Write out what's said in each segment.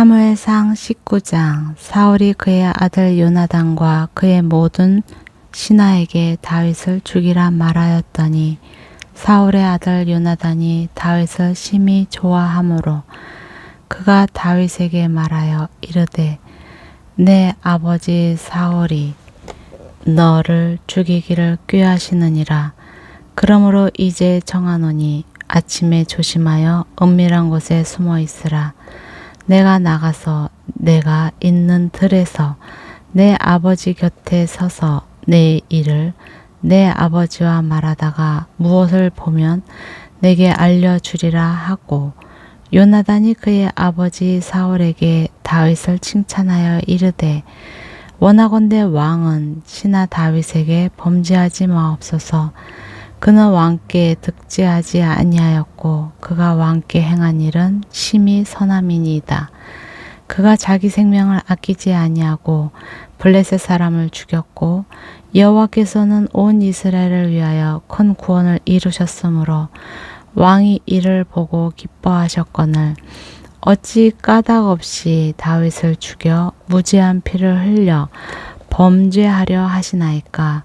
사무엘상 19장 사울이 그의 아들 요나단과 그의 모든 신하에게 다윗을 죽이라 말하였더니 사울의 아들 요나단이 다윗을 심히 좋아하므로 그가 다윗에게 말하여 이르되 내 아버지 사울이 너를 죽이기를 꾀하시느니라. 그러므로 이제 정하노니 아침에 조심하여 은밀한 곳에 숨어 있으라 내가 나가서 내가 있는 들에서 내 아버지 곁에 서서 내 일을 내 아버지와 말하다가 무엇을 보면 내게 알려주리라 하고 요나단이 그의 아버지 사울에게 다윗을 칭찬하여 이르되 원하건대 왕은 신하 다윗에게 범죄하지 마옵소서 그는 왕께 득지하지 아니하였고 그가 왕께 행한 일은 심히 선함이니이다. 그가 자기 생명을 아끼지 아니하고 블레셋 사람을 죽였고 여호와께서는 온 이스라엘을 위하여 큰 구원을 이루셨으므로 왕이 이를 보고 기뻐하셨거늘 어찌 까닭 없이 다윗을 죽여 무지한 피를 흘려 범죄하려 하시나이까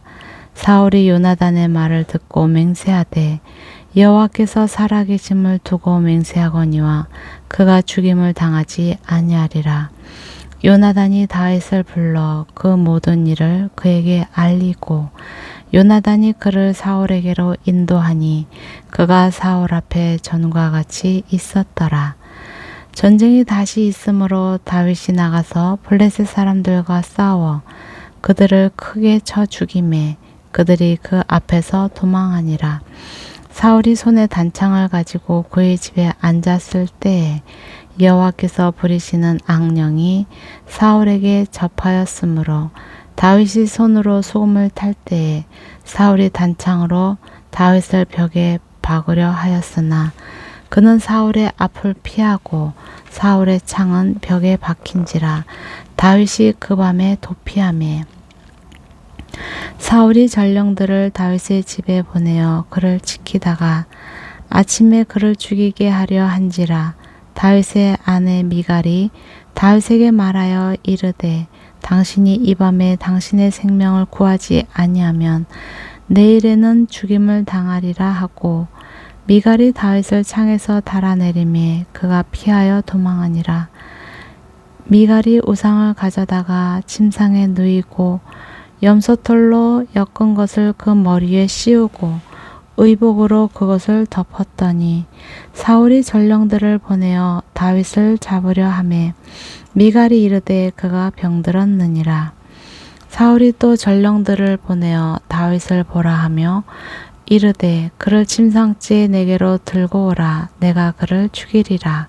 사울이 요나단의 말을 듣고 맹세하되 여호와께서 살아계심을 두고 맹세하거니와 그가 죽임을 당하지 아니하리라. 요나단이 다윗을 불러 그 모든 일을 그에게 알리고 요나단이 그를 사울에게로 인도하니 그가 사울 앞에 전과 같이 있었더라. 전쟁이 다시 있으므로 다윗이 나가서 블레셋 사람들과 싸워 그들을 크게 쳐 죽임에 그들이 그 앞에서 도망하니라. 사울이 손에 단창을 가지고 그의 집에 앉았을 때에 여호와께서 부리시는 악령이 사울에게 접하였으므로 다윗이 손으로 소금을 탈 때에 사울이 단창으로 다윗을 벽에 박으려 하였으나 그는 사울의 앞을 피하고 사울의 창은 벽에 박힌지라 다윗이 그 밤에 도피하며 사울이 전령들을 다윗의 집에 보내어 그를 지키다가 아침에 그를 죽이게 하려 한지라 다윗의 아내 미갈이 다윗에게 말하여 이르되 당신이 이 밤에 당신의 생명을 구하지 아니하면 내일에는 죽임을 당하리라 하고 미갈이 다윗을 창에서 달아내림에 그가 피하여 도망하니라. 미갈이 우상을 가져다가 침상에 누이고 염소털로 엮은 것을 그 머리에 씌우고 의복으로 그것을 덮었더니 사울이 전령들을 보내어 다윗을 잡으려 하매 미갈이 이르되 그가 병들었느니라. 사울이 또 전령들을 보내어 다윗을 보라 하며 이르되 그를 침상지에 내게로 들고 오라. 내가 그를 죽이리라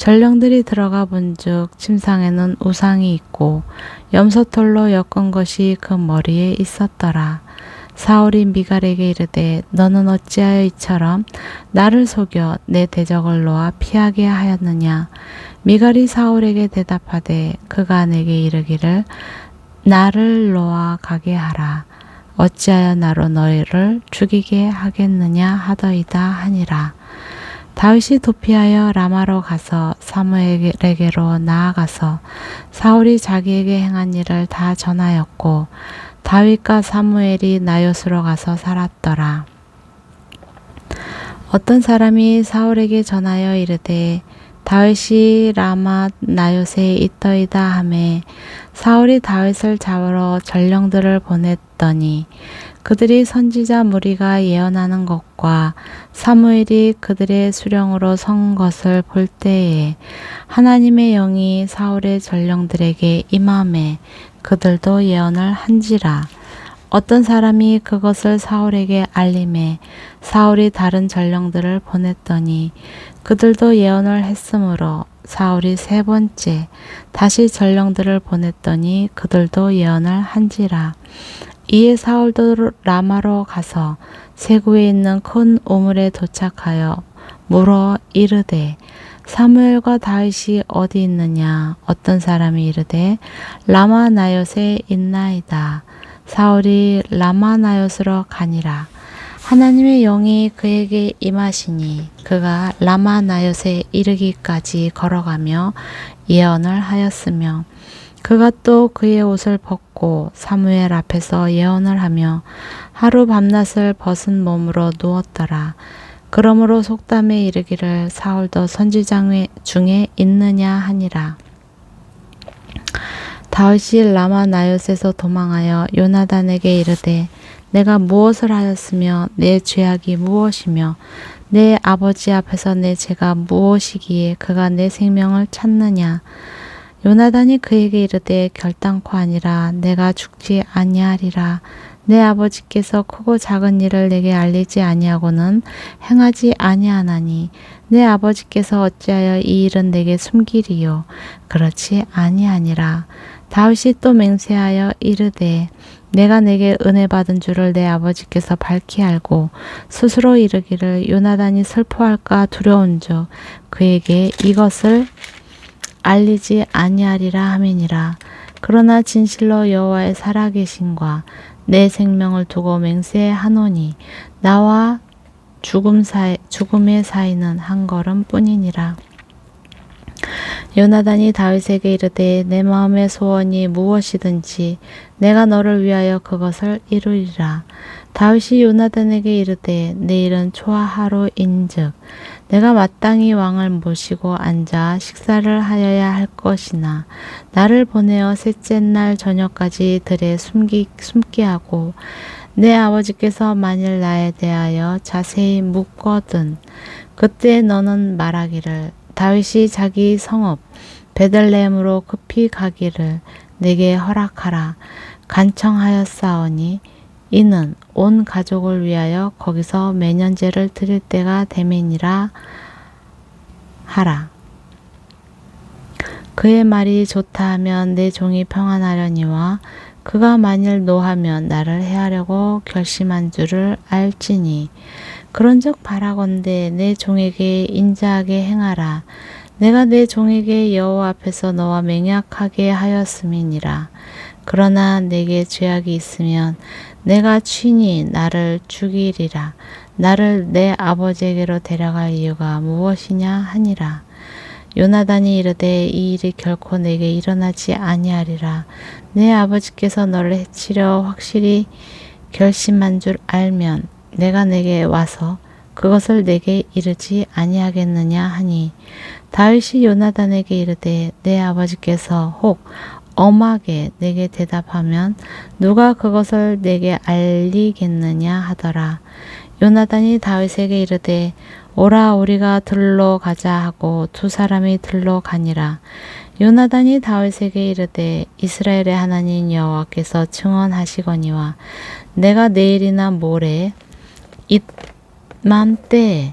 전령들이 들어가 본즉 침상에는 우상이 있고 염소털로 엮은 것이 그 머리에 있었더라. 사울이 미갈에게 이르되 너는 어찌하여 이처럼 나를 속여 내 대적을 놓아 피하게 하였느냐? 미갈이 사울에게 대답하되 그가 내게 이르기를 나를 놓아 가게 하라. 어찌하여 나로 너희를 죽이게 하겠느냐 하더이다 하니라 다윗이 도피하여 라마로 가서 사무엘에게로 나아가서 사울이 자기에게 행한 일을 다 전하였고 다윗과 사무엘이 나요스로 가서 살았더라. 어떤 사람이 사울에게 전하여 이르되 다윗이 라마 나요스에 있더이다 하매 사울이 다윗을 잡으러 전령들을 보냈더니 그들이 선지자 무리가 예언하는 것과 사무엘이 그들의 수령으로 선 것을 볼 때에 하나님의 영이 사울의 전령들에게 임함에 그들도 예언을 한지라. 어떤 사람이 그것을 사울에게 알림해 사울이 다른 전령들을 보냈더니 그들도 예언을 했으므로 사울이 세 번째 다시 전령들을 보냈더니 그들도 예언을 한지라 이에 사울도 라마로 가서 세구에 있는 큰 우물에 도착하여 물어 이르되 사무엘과 다윗이 어디 있느냐? 어떤 사람이 이르되 라마 나요에 있나이다. 사울이 라마 나요스로 가니라. 하나님의 영이 그에게 임하시니 그가 라마 나요에 이르기까지 걸어가며 예언을 하였으며 그가 또 그의 옷을 벗고 사무엘 앞에서 예언을 하며 하루 밤낮을 벗은 몸으로 누웠더라. 그러므로 속담에 이르기를 사울도 선지장 중에 있느냐 하니라. 다윗이 라마 나요에서 도망하여 요나단에게 이르되 내가 무엇을 하였으며 내 죄악이 무엇이며 내 아버지 앞에서 내 죄가 무엇이기에 그가 내 생명을 찾느냐 요나단이 그에게 이르되 결단코 아니라 내가 죽지 아니하리라. 내 아버지께서 크고 작은 일을 내게 알리지 아니하고는 행하지 아니하나니 내 아버지께서 어찌하여 이 일은 내게 숨기리요? 그렇지 아니하니라. 다윗이 또 맹세하여 이르되 내가 내게 은혜 받은 줄을 내 아버지께서 밝히 알고 스스로 이르기를 요나단이 슬퍼할까 두려운즉 그에게 이것을 알리지 아니하리라 함이니라 그러나 진실로 여호와의 살아계신과 내 생명을 두고 맹세하노니 나와 죽음 사이, 죽음의 사이는 한 걸음 뿐이니라. 요나단이 다윗에게 이르되 내 마음의 소원이 무엇이든지 내가 너를 위하여 그것을 이루리라. 다윗이 요나단에게 이르되 내일은 초하루인즉 내가 마땅히 왕을 모시고 앉아 식사를 하여야 할 것이나 나를 보내어 셋째 날 저녁까지 들에 숨기, 숨게 하고 내 아버지께서 만일 나에 대하여 자세히 묻거든 그때 너는 말하기를 다윗이 자기 성읍 베들레헴으로 급히 가기를 내게 허락하라. 간청하였사오니 이는 온 가족을 위하여 거기서 매년제를 드릴 때가 되매니라 하라. 그의 말이 좋다 하면 내 종이 평안하려니와 그가 만일 노하면 나를 해하려고 결심한 줄을 알지니 그런즉 바라건대 내 종에게 인자하게 행하라 내가 내 종에게 여호와 앞에서 너와 맹약하게 하였음이니라 그러나 내게 죄악이 있으면 내가 친히 나를 죽이리라. 나를 내 아버지에게로 데려갈 이유가 무엇이냐 하니라. 요나단이 이르되 이 일이 결코 내게 일어나지 아니하리라. 내 아버지께서 너를 해치려 확실히 결심한 줄 알면 내가 내게 와서 그것을 내게 이르지 아니하겠느냐 하니 다윗이 요나단에게 이르되 내 아버지께서 혹 엄하게 내게 대답하면 누가 그것을 내게 알리겠느냐 하더라. 요나단이 다윗에게 이르되 오라 우리가 들로 가자 하고 두 사람이 들로 가니라. 요나단이 다윗에게 이르되 이스라엘의 하나님 여호와께서 증언하시거니와 내가 내일이나 모레 이맘때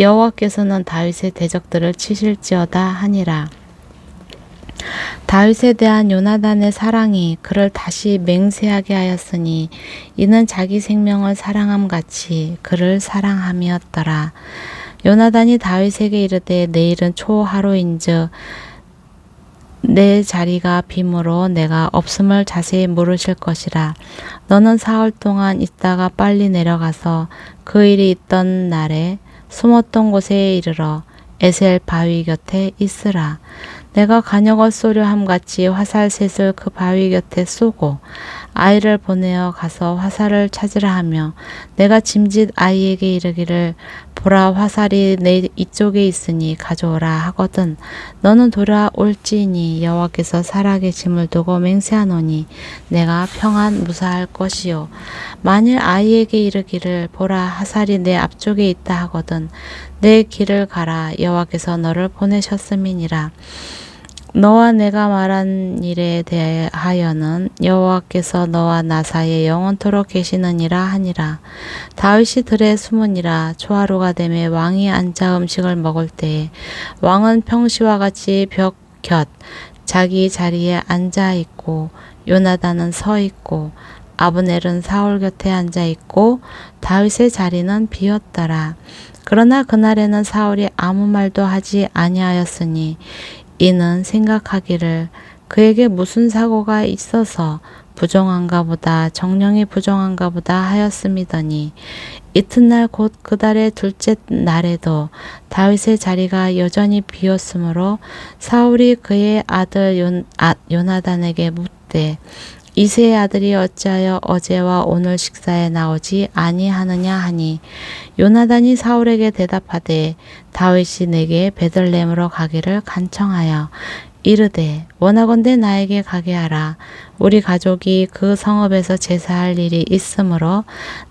여호와께서는 다윗의 대적들을 치실지어다 하니라. 다윗에 대한 요나단의 사랑이 그를 다시 맹세하게 하였으니 이는 자기 생명을 사랑함 같이 그를 사랑함이었더라. 요나단이 다윗에게 이르되 내일은 초하루인즉 내 자리가 빔으로 내가 없음을 자세히 물으실 것이라. 너는 사흘 동안 있다가 빨리 내려가서 그 일이 있던 날에 숨었던 곳에 이르러 에셀 바위 곁에 있으라. 내가 간역을 쏘려 함같이 화살셋을 그 바위 곁에 쏘고 아이를 보내어 가서 화살을 찾으라 하며 내가 짐짓 아이에게 이르기를 보라 화살이 내 이쪽에 있으니 가져오라 하거든. 너는 돌아올지니 여호와께서 살아계심을 두고 맹세하노니 내가 평안 무사할 것이요. 만일 아이에게 이르기를 보라 화살이 내 앞쪽에 있다 하거든 내 길을 가라. 여호와께서 너를 보내셨음이니라 너와 내가 말한 일에 대하여는 여호와께서 너와 나 사이에 영원토록 계시느니라 하니라. 다윗이 들에 숨으니라 초하루가 되매 왕이 앉아 음식을 먹을 때에 왕은 평시와 같이 벽 곁 자기 자리에 앉아 있고 요나단은 서 있고 아브넬은 사울 곁에 앉아 있고 다윗의 자리는 비었더라. 그러나 그날에는 사울이 아무 말도 하지 아니하였으니 이는 생각하기를 그에게 무슨 사고가 있어서 부정한가 보다 정령이 부정한가 보다 하였음이더니. 이튿날 곧 그달의 둘째 날에도 다윗의 자리가 여전히 비었으므로 사울이 그의 아들 요, 아, 요나단에게 묻되 이세의 아들이 어찌하여 어제와 오늘 식사에 나오지 아니하느냐 하니 요나단이 사울에게 대답하되 다윗이 내게 베들레헴으로 가기를 간청하여 이르되 원하건대 나에게 가게 하라. 우리 가족이 그 성읍에서 제사할 일이 있으므로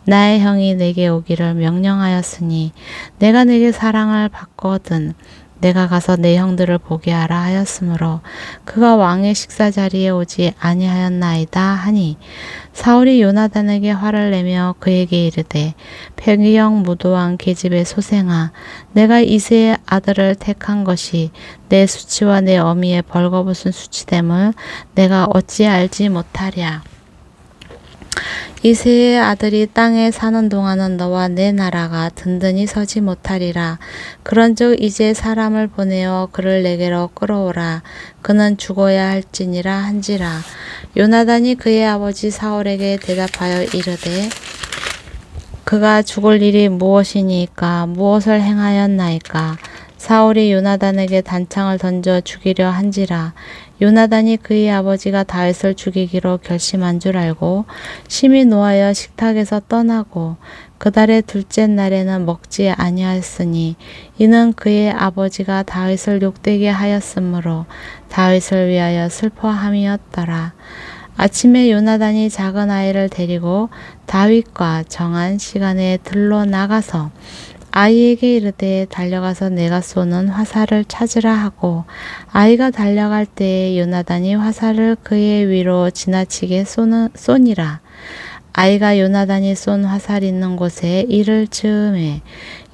나의 형이 내게 오기를 명령하였으니 내가 내게 사랑을 받거든 내가 가서 내 형들을 보게 하라 하였으므로 그가 왕의 식사 자리에 오지 아니하였나이다 하니 사울이 요나단에게 화를 내며 그에게 이르되 백의영 무도한 계집의 소생아 내가 이세의 아들을 택한 것이 내 수치와 내 어미의 벌거벗은 수치됨을 내가 어찌 알지 못하랴 이세의 아들이 땅에 사는 동안은 너와 내 나라가 든든히 서지 못하리라. 그런즉 이제 사람을 보내어 그를 내게로 끌어오라. 그는 죽어야 할지니라 한지라. 요나단이 그의 아버지 사울에게 대답하여 이르되 그가 죽을 일이 무엇이니까 무엇을 행하였나이까 사울이 요나단에게 단창을 던져 죽이려 한지라 요나단이 그의 아버지가 다윗을 죽이기로 결심한 줄 알고 심히 노하여 식탁에서 떠나고 그 달의 둘째 날에는 먹지 아니하였으니 이는 그의 아버지가 다윗을 욕되게 하였으므로 다윗을 위하여 슬퍼함이었더라. 아침에 요나단이 작은 아이를 데리고 다윗과 정한 시간에 들러 나가서 아이에게 이르되 달려가서 내가 쏘는 화살을 찾으라 하고 아이가 달려갈 때에 요나단이 화살을 그의 위로 지나치게 쏘는, 쏘니라. 아이가 요나단이 쏜 화살 있는 곳에 이를 즈음에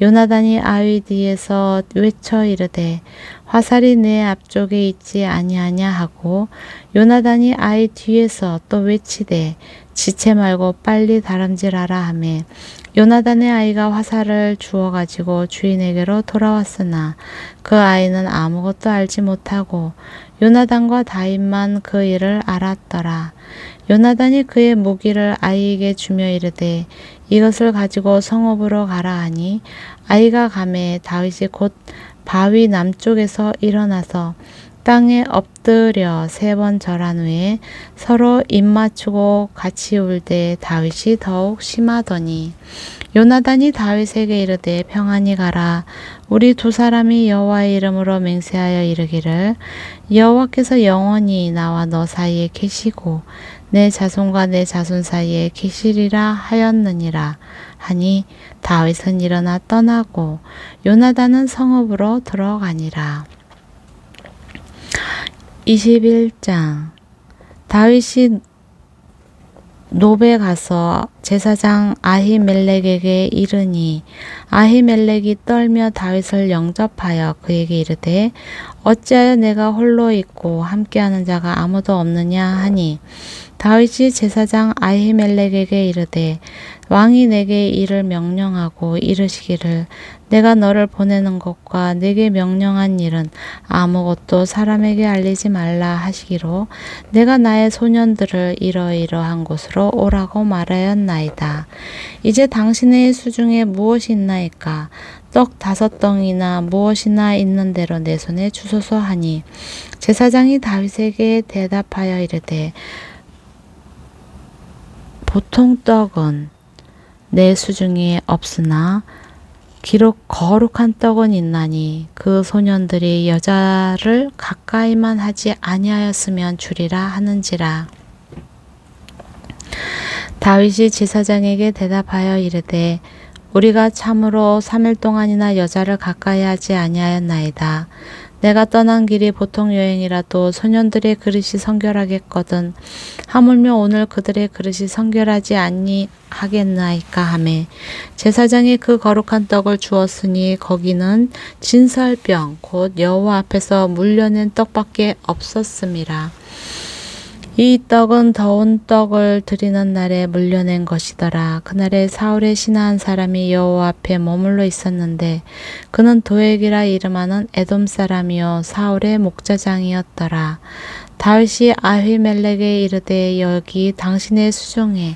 요나단이 아이 뒤에서 외쳐 이르되 화살이 내 앞쪽에 있지 아니하냐 하고 요나단이 아이 뒤에서 또 외치되 지체 말고 빨리 다름질하라 하매 요나단의 아이가 화살을 주워 가지고 주인에게로 돌아왔으나 그 아이는 아무것도 알지 못하고 요나단과 다윗만 그 일을 알았더라. 요나단이 그의 무기를 아이에게 주며 이르되 이것을 가지고 성읍으로 가라 하니 아이가 감에 다윗이 곧 바위 남쪽에서 일어나서 땅에 엎드려 세 번 절한 후에 서로 입 맞추고 같이 울되 다윗이 더욱 심하더니 요나단이 다윗에게 이르되 평안히 가라 우리 두 사람이 여호와의 이름으로 맹세하여 이르기를 여호와께서 영원히 나와 너 사이에 계시고 내 자손과 내 자손 사이에 계시리라 하였느니라 하니 다윗은 일어나 떠나고 요나단은 성읍으로 들어가니라. 21장. 다윗이 노베 가서 제사장 아히멜렉에게 이르니 아히멜렉이 떨며 다윗을 영접하여 그에게 이르되 어찌하여 내가 홀로 있고 함께하는 자가 아무도 없느냐 하니? 다윗이 제사장 아히멜렉에게 이르되 왕이 내게 이를 명령하고 이르시기를 내가 너를 보내는 것과 내게 명령한 일은 아무것도 사람에게 알리지 말라 하시기로 내가 나의 소년들을 이러이러한 곳으로 오라고 말하였나이다. 이제 당신의 수중에 무엇이 있나이까? 떡 다섯 덩이나 무엇이나 있는 대로 내 손에 주소서 하니 제사장이 다윗에게 대답하여 이르되 보통 떡은 내 수중에 없으나 기록 거룩한 떡은 있나니 그 소년들이 여자를 가까이만 하지 아니하였으면 주리라 하는지라 다윗이 제사장에게 대답하여 이르되 우리가 참으로 3일 동안이나 여자를 가까이 하지 아니하였나이다. 내가 떠난 길이 보통 여행이라도 소년들의 그릇이 성결하겠거든. 하물며 오늘 그들의 그릇이 성결하지 아니하겠나이까 하매 제사장이 그 거룩한 떡을 주었으니 거기는 진설병 곧 여호와 앞에서 물려낸 떡밖에 없었음이라. 이 떡은 더운 떡을 드리는 날에 물려낸 것이더라. 그날에 사울의 신하 한 사람이 여호와 앞에 머물러 있었는데 그는 도액이라 이름하는 에돔 사람이요 사울의 목자장이었더라. 다윗이 아휘멜렉에 이르되 여기 당신의 수중에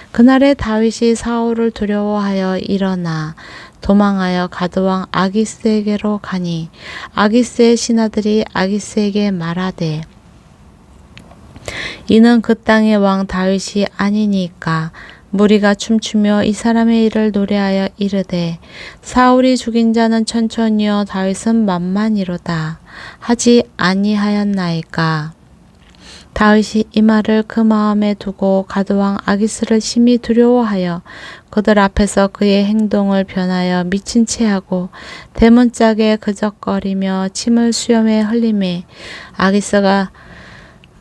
그날에 다윗이 사울을 두려워하여 일어나 도망하여 가드왕 아기스에게로 가니 아기스의 신하들이 아기스에게 말하되 이는 그 땅의 왕 다윗이 아니니까 무리가 춤추며 이 사람의 일을 노래하여 이르되 사울이 죽인 자는 천천히요 다윗은 만만이로다. 하지 아니하였나이까 다윗이 이 말을 그 마음에 두고 가드왕 아기스를 심히 두려워하여 그들 앞에서 그의 행동을 변하여 미친 채하고 대문짝에 그적거리며 침을 수염에 흘림에 아기스가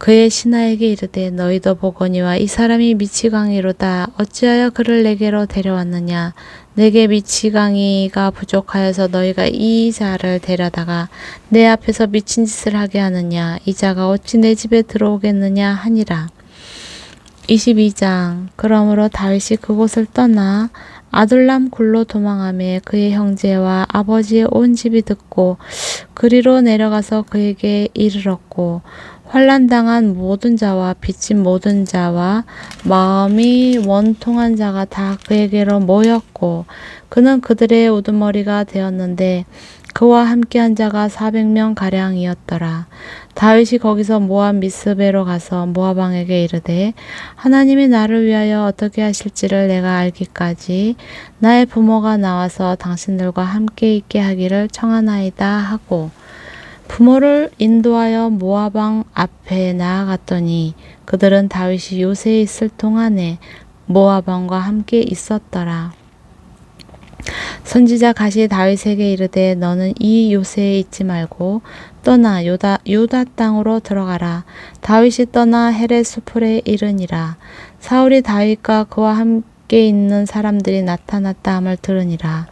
그의 신하에게 이르되 너희도 보거니와 이 사람이 미치광이로다. 어찌하여 그를 내게로 데려왔느냐 내게 미치광이가 부족하여서 너희가 이 자를 데려다가 내 앞에서 미친 짓을 하게 하느냐? 이 자가 어찌 내 집에 들어오겠느냐 하니라. 22장 그러므로 다윗이 그곳을 떠나 아둘람 굴로 도망하며 그의 형제와 아버지의 온 집이 듣고 그리로 내려가서 그에게 이르렀고 환란당한 모든 자와 빚진 모든 자와 마음이 원통한 자가 다 그에게로 모였고 그는 그들의 우두머리가 되었는데 그와 함께한 자가 400명 가량이었더라. 다윗이 거기서 모압 미스베로 가서 모압 왕에게 이르되 하나님이 나를 위하여 어떻게 하실지를 내가 알기까지 나의 부모가 나와서 당신들과 함께 있게 하기를 청하나이다 하고 부모를 인도하여 모아방 앞에 나아갔더니 그들은 다윗이 요새에 있을 동안에 모아방과 함께 있었더라. 선지자 가시 다윗에게 이르되 너는 이 요새에 있지 말고 떠나 요다 유다 땅으로 들어가라. 다윗이 떠나 헤레 수풀에 이르니라. 사울이 다윗과 그와 함께 있는 사람들이 나타났다 함을 들으니라.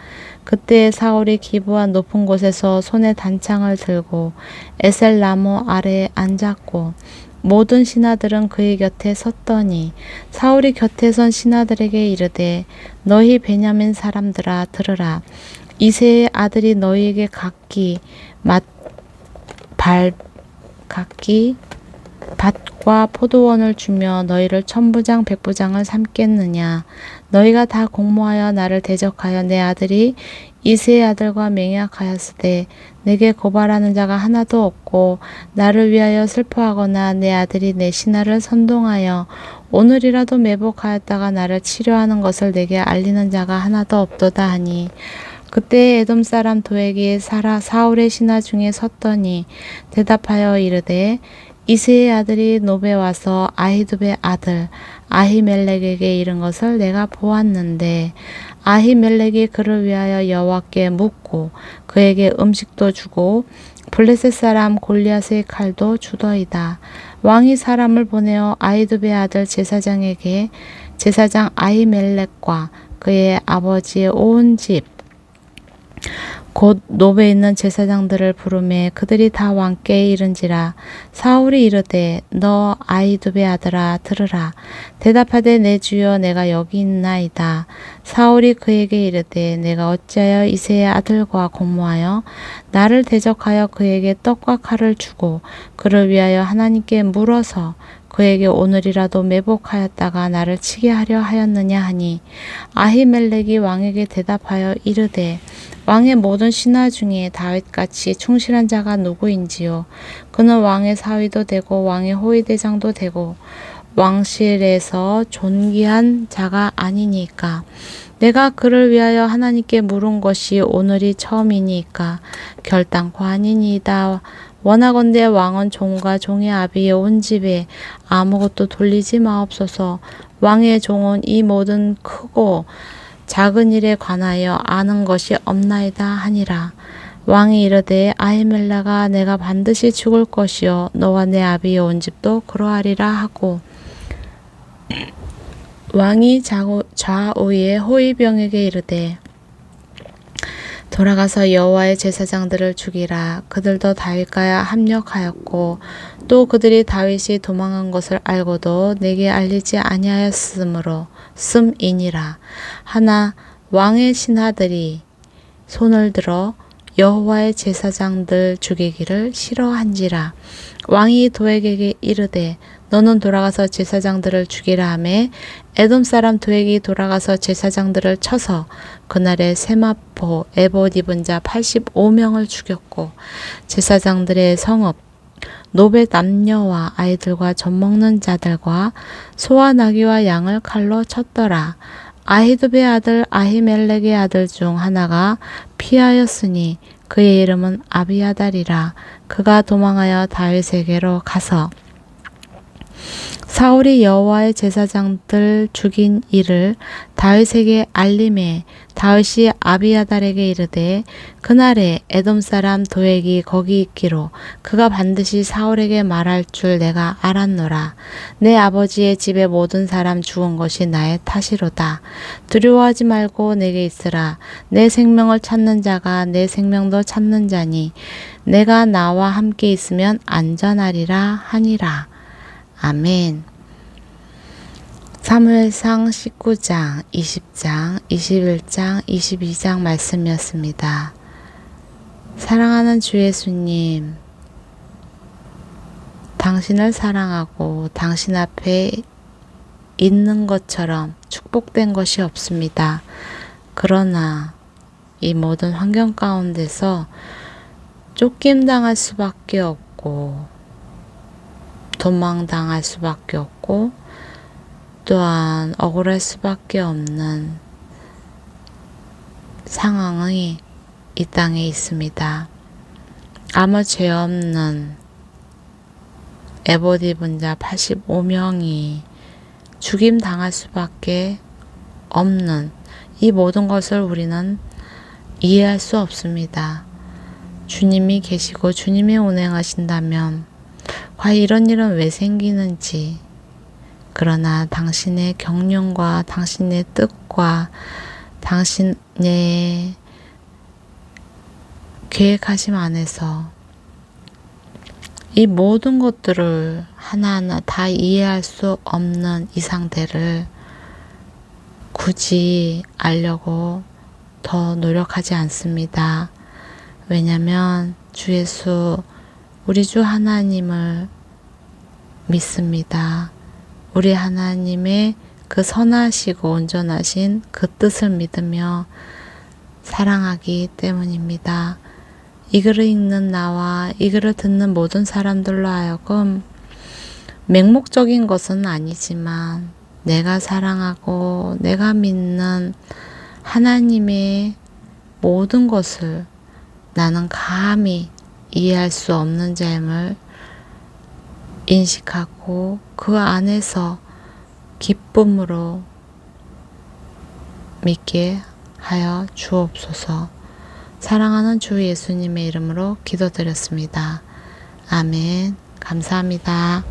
그때 사울이 기부한 높은 곳에서 손에 단창을 들고 에셀 나무 아래에 앉았고 모든 신하들은 그의 곁에 섰더니 사울이 곁에 선 신하들에게 이르되 너희 베냐민 사람들아 들으라. 이세의 아들이 너희에게 각기 맛 발 각기 밭과 포도원을 주며 너희를 천부장 백부장을 삼겠느냐 너희가 다 공모하여 나를 대적하여 내 아들이 이세의 아들과 맹약하였으되 내게 고발하는 자가 하나도 없고 나를 위하여 슬퍼하거나 내 아들이 내 신하를 선동하여 오늘이라도 매복하였다가 나를 치료하는 것을 내게 알리는 자가 하나도 없도다 하니 그때 에돔 사람 도액이 사라 사울의 신하 중에 섰더니 대답하여 이르되 이세의 아들이 노베 와서 아히두베 아들 아히멜렉에게 이른 것을 내가 보았는데 아히멜렉이 그를 위하여 여호와께 묻고 그에게 음식도 주고 블레셋 사람 골리앗의 칼도 주더이다. 왕이 사람을 보내어 아히두베 아들 제사장에게 제사장 아히멜렉과 그의 아버지의 온 집 곧 노베 있는 제사장들을 부르매 그들이 다 왕께 이른지라 사울이 이르되 너 아이두베 아들아 들으라. 대답하되 내 주여 내가 여기 있나이다. 사울이 그에게 이르되 내가 어찌하여 이세의 아들과 공모하여 나를 대적하여 그에게 떡과 칼을 주고 그를 위하여 하나님께 물어서 그에게 오늘이라도 매복하였다가 나를 치게 하려 하였느냐 하니 아히멜렉이 왕에게 대답하여 이르되 왕의 모든 신하 중에 다윗같이 충실한 자가 누구인지요 그는 왕의 사위도 되고 왕의 호위대장도 되고 왕실에서 존귀한 자가 아니니까 내가 그를 위하여 하나님께 물은 것이 오늘이 처음이니까 결단코 아니니이다. 원하건대 왕은 종과 종의 아비의 온 집에 아무것도 돌리지 마옵소서. 왕의 종은 이 모든 크고 작은 일에 관하여 아는 것이 없나이다 하니라. 왕이 이르되 아히멜라가 내가 반드시 죽을 것이요. 너와 내 아비의 온 집도 그러하리라 하고. 왕이 좌우, 좌우의 호위병에게 이르되 돌아가서 여호와의 제사장들을 죽이라. 그들도 다윗과 합력하였고 또 그들이 다윗이 도망한 것을 알고도 내게 알리지 아니하였으므로 씀이니라. 하나 왕의 신하들이 손을 들어 여호와의 제사장들 죽이기를 싫어한지라. 왕이 도액에게 이르되 너는 돌아가서 제사장들을 죽이라 하매 에돔 사람 도액이 돌아가서 제사장들을 쳐서 그날에 세마포 에봇 입은 자 85명을 죽였고 제사장들의 성읍 노베 남녀와 아이들과 젖 먹는 자들과 소와 나귀와 양을 칼로 쳤더라. 아히두베 아들 아히멜렉의 아들 중 하나가 피하였으니 그의 이름은 아비아달이라. 그가 도망하여 다윗에게로 가서 사울이 여호와의 제사장들 죽인 일을 다윗에게 알림해 다윗이 아비아달에게 이르되 그날에 에돔 사람 도액이 거기 있기로 그가 반드시 사울에게 말할 줄 내가 알았노라. 내 아버지의 집에 모든 사람 죽은 것이 나의 탓이로다. 두려워하지 말고 내게 있으라. 내 생명을 찾는 자가 내 생명도 찾는 자니 내가 나와 함께 있으면 안전하리라 하니라. 아멘. 사무엘상 19장, 20장, 21장, 22장 말씀이었습니다. 사랑하는 주 예수님, 당신을 사랑하고 당신 앞에 있는 것처럼 축복된 것이 없습니다. 그러나 이 모든 환경 가운데서 쫓김 당할 수밖에 없고 도망 당할 수밖에 없고 또한 억울할 수밖에 없는 상황이 이 땅에 있습니다. 아무 죄 없는 에보디 분자 85명이 죽임 당할 수밖에 없는 이 모든 것을 우리는 이해할 수 없습니다. 주님이 계시고 주님이 운행하신다면 과연 이런 일은 왜 생기는지 그러나 당신의 경륜과 당신의 뜻과 당신의 계획하심 안에서 이 모든 것들을 하나하나 다 이해할 수 없는 이 상태를 굳이 알려고 더 노력하지 않습니다. 왜냐면 주 예수 우리 주 하나님을 믿습니다. 우리 하나님의 그 선하시고 온전하신 그 뜻을 믿으며 사랑하기 때문입니다. 이 글을 읽는 나와 이 글을 듣는 모든 사람들로 하여금 맹목적인 것은 아니지만 내가 사랑하고 내가 믿는 하나님의 모든 것을 나는 감히 이해할 수 없는 점을 인식하고 그 안에서 기쁨으로 믿게 하여 주옵소서. 사랑하는 주 예수님의 이름으로 기도드렸습니다. 아멘. 감사합니다.